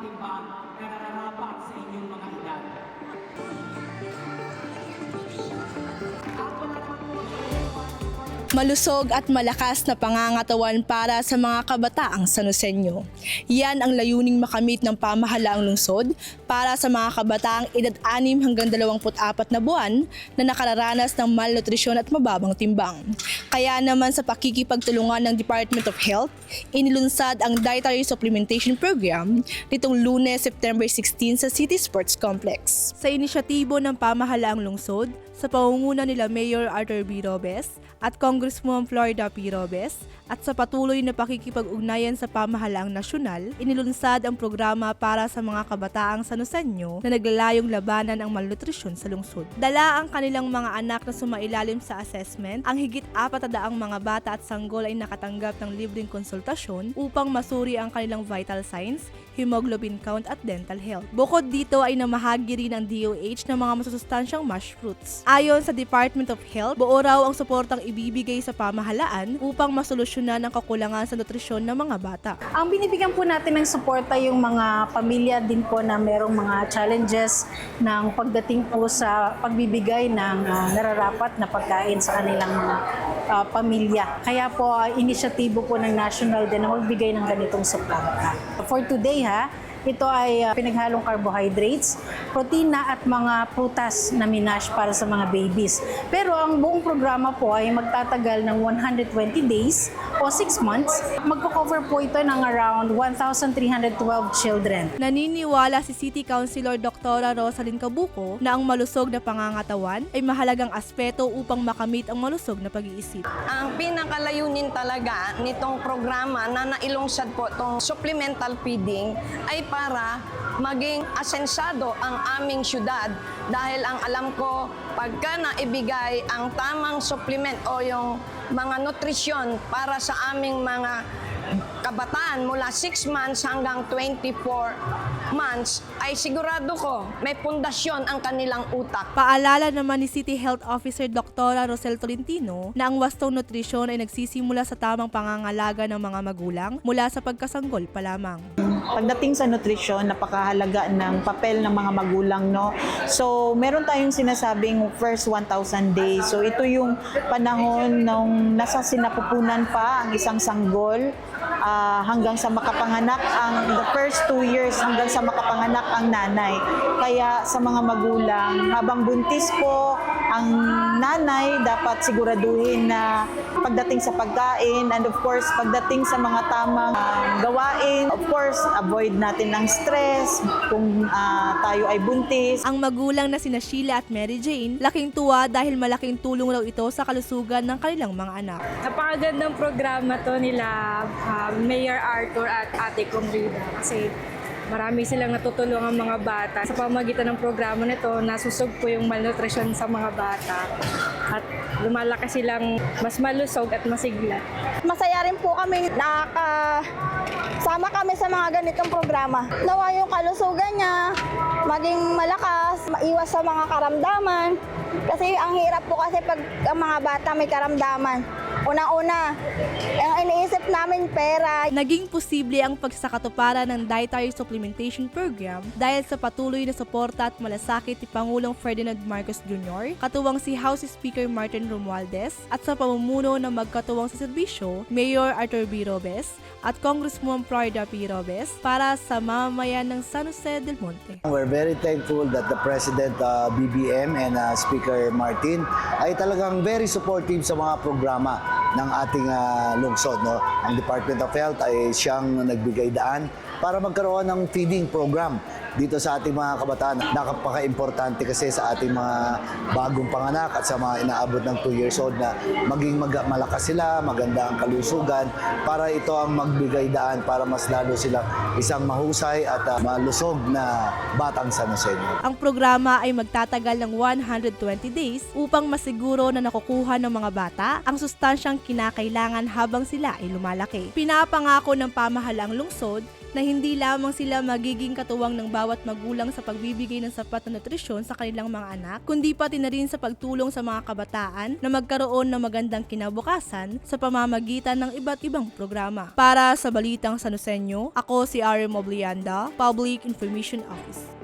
timbang na nararapat sa inyong mga edad. At wala naman po sa Malusog at malakas na pangangatawan para sa mga kabataang Sanosenyo. Yan ang layuning makamit ng pamahalaang lungsod para sa mga kabataang edad 6 hanggang 24 na buwan na nakararanas ng malnutrisyon at mababang timbang. Kaya naman sa pakikipagtulungan ng Department of Health, inilunsad ang Dietary Supplementation Program nitong lunes, September 16 sa City Sports Complex. Sa inisyatibo ng pamahalaang lungsod, sa pangunguna nila Mayor Arthur B. Robes at Congresswoman Florida P. Robes at sa patuloy na pakikipag-ugnayan sa pamahalaang nasyonal, inilunsad ang programa para sa mga kabataang Sanosenyo na naglalayong labanan ang malnutrisyon sa lungsod. Dala ang kanilang mga anak na sumailalim sa assessment, ang higit apat daang mga bata at sanggol ay nakatanggap ng libreng konsultasyon upang masuri ang kanilang vital signs, hemoglobin count at dental health. Bukod dito ay namahagi rin ang DOH ng mga masusustansyang mash fruits. Ayon sa Department of Health, buo raw ang suportang ibibigay sa pamahalaan upang masolusyonan ang kakulangan sa nutrisyon ng mga bata. Ang binibigyan po natin ng suporta yung mga pamilya din po na merong mga challenges ng pagdating po sa pagbibigay ng ah, nararapat na pagkain sa kanilang mga ah, pamilya. Kaya po, ah, inisyatibo po ng national din na magbigay ng ganitong suporta. For today ha, ito ay ah, pinaghalong carbohydrates, protina at mga prutas na minash para sa mga babies. Pero ang buong programa po ay magtatagal ng 120 days o 6 months. Magko-cover po ito ng around 1,312 children. Naniniwala si City Councilor Dr. Rosalyn Cabuco na ang malusog na pangangatawan ay mahalagang aspeto upang makamit ang malusog na pag-iisip. Ang pinakalayunin talaga nitong programa na nailungsad po itong supplemental feeding ay para maging asensado ang aming syudad dahil ang alam ko pagka naibigay ang tamang supplement o yung mga nutrisyon para sa aming mga kabataan mula 6 months hanggang 24 months ay sigurado ko may pundasyon ang kanilang utak. Paalala naman ni City Health Officer Dr. Rosel Tolentino na ang wastong nutrisyon ay nagsisimula sa tamang pangangalaga ng mga magulang mula sa pagkasanggol pa lamang. Pagdating sa nutrisyon, napakahalaga ng papel ng mga magulang, no? So, meron tayong sinasabing first 1,000 days. So, ito yung panahon nung nasa sinapupunan pa ang isang sanggol ah, hanggang sa makapanganak ang the first two years hanggang sa makapanganak ang nanay. Kaya sa mga magulang, habang buntis po ang nanay, dapat siguraduhin na pagdating sa pagkain and of course pagdating sa mga tamang ah, gawain, of course avoid natin ng stress kung ah, tayo ay buntis. Ang magulang na sina Sheila at Mary Jane, laking tuwa dahil malaking tulong raw ito sa kalusugan ng kanilang mga anak. Napakagandang programa to nila ah, Mayor Arthur at Ate Congrida kasi marami silang natutulungan mga bata. Sa pamagitan ng programa nito, nasusog po yung malnutrition sa mga bata at lumalaki silang mas malusog at masigla. Masaya rin po kami nakaka sama kami sa mga ganitong programa. Nawa yung kalusugan niya, maging malakas, maiwas sa mga karamdaman. Kasi ang hirap po kasi pag ang mga bata may karamdaman. Una-una, ang iniisip namin pera, Naging posible ang pagsakatuparan ng Dietary Supplementation Program dahil sa patuloy na suporta at malasakit ni Pangulong Ferdinand Marcos Jr., katuwang si House Speaker Martin Romualdez at sa pamumuno ng magkatuwang sa serbisyo, Mayor Arthur B. Robes at Congresswoman Florida P. Robes para sa mamamayan ng San Jose del Monte. We're very thankful that the President uh, BBM and uh, Speaker Martin ay talagang very supportive sa mga programa ng ating uh, lungsod. No? Ang Department of Health ay siyang nagbigay daan para magkaroon ng feeding program dito sa ating mga kabataan. Nakapaka-importante kasi sa ating mga bagong panganak at sa mga inaabot ng 2 years old na maging mag- malakas sila, maganda ang kalusugan para ito ang magbigay daan para mas lalo silang isang mahusay at uh, malusog na batang sanosenyo. Ang programa ay magtatagal ng 120 days upang masiguro na nakukuha ng mga bata ang sustansyang kinakailangan habang sila ay lumalaki. Pinapangako ng pamahalaang lungsod na hindi lamang sila magiging katuwang ng bawat magulang sa pagbibigay ng sapat na nutrisyon sa kanilang mga anak, kundi pati na rin sa pagtulong sa mga kabataan na magkaroon ng magandang kinabukasan sa pamamagitan ng iba't ibang programa. Para sa Balitang Sanusenyo, ako si Ari Moblianda, Public Information Office.